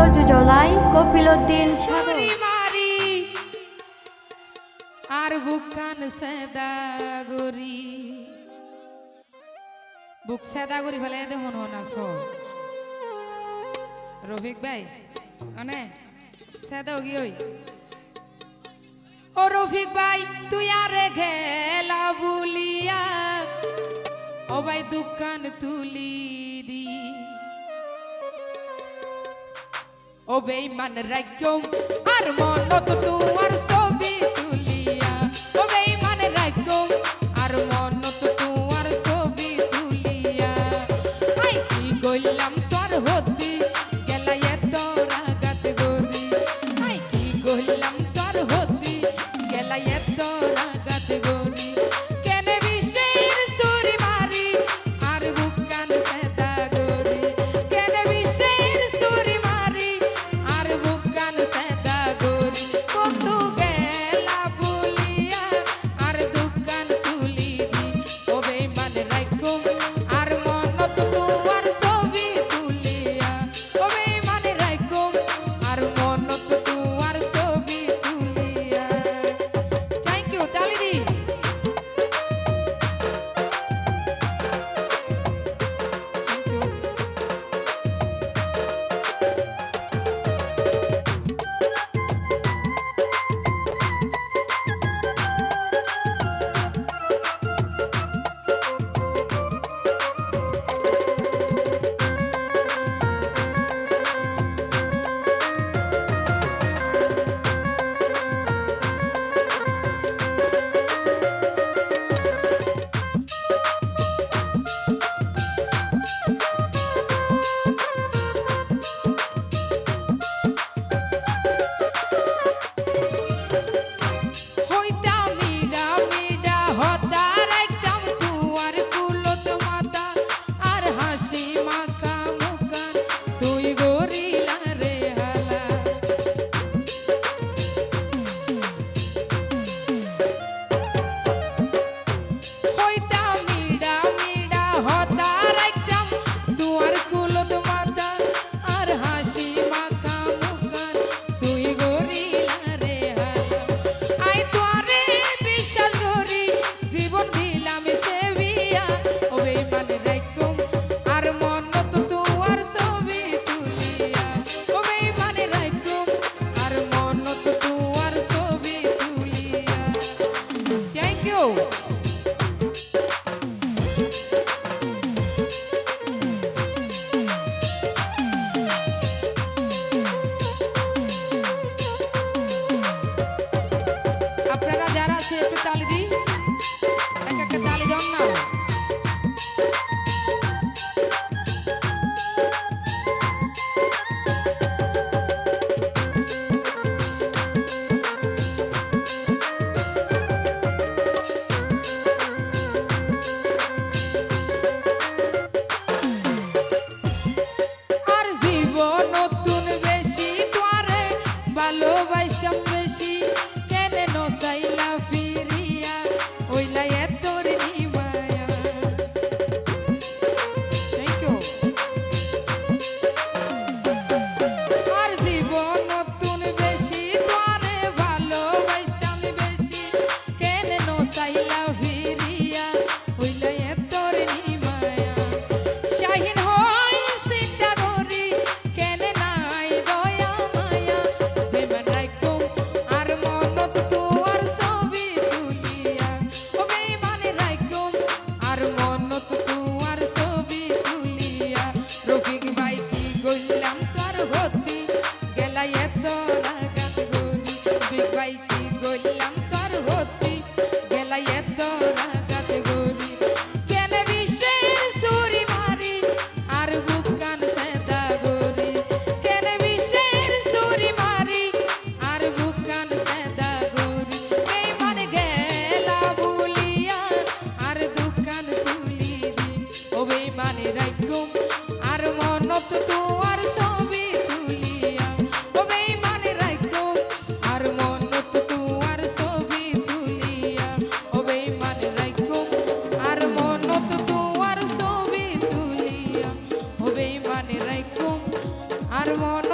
প্রযোজনায় কপিলউদ্দিন মারি আর বুকান সেদা গরি বুক সেদা গরি ফেলে দেখুন হনাস রফিক ভাই মানে সেদা গি ওই? ও রফিক ভাই, তুই আর খেলা বুলিয়া ও ভাই দোকান তুলি ও বেইমান রাজ্যম আর মনত তোমার ছবি তুলিয়া। ও বেইমান রাজ্যম আর মনত তোমার ছবি তুলিয়া। আই কি কইলাম তোর হতি, গেলা এত রাগাত গরি আই কি কইলাম তোর হতি, গেলা এত রাগাত গরি go. আর মন